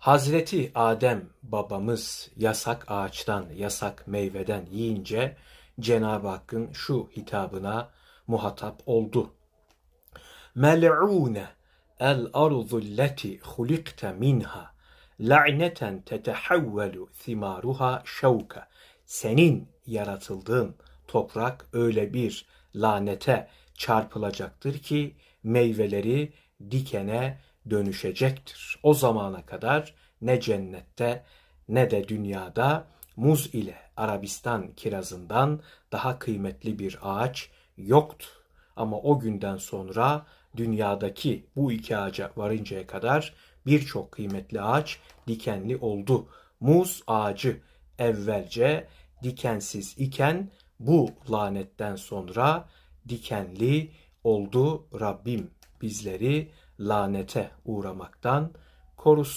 Hazreti Adem babamız yasak ağaçtan, yasak meyveden yiyince Cenab-ı Hakk'ın şu hitabına muhatap oldu. Mel'une el arzu leti hulikte minha la'neten tetehavvelu thimaruha şevka. Senin yaratıldığın toprak öyle bir lanete çarpılacaktır ki meyveleri dikene dönüşecektir. O zamana kadar ne cennette ne de dünyada muz ile Arabistan kirazından daha kıymetli bir ağaç yoktu. Ama o günden sonra dünyadaki bu iki ağaca varıncaya kadar birçok kıymetli ağaç dikenli oldu. Muz ağacı evvelce dikensiz iken bu lanetten sonra dikenli oldu. Rabbim bizleri lanete uğramaktan korusun.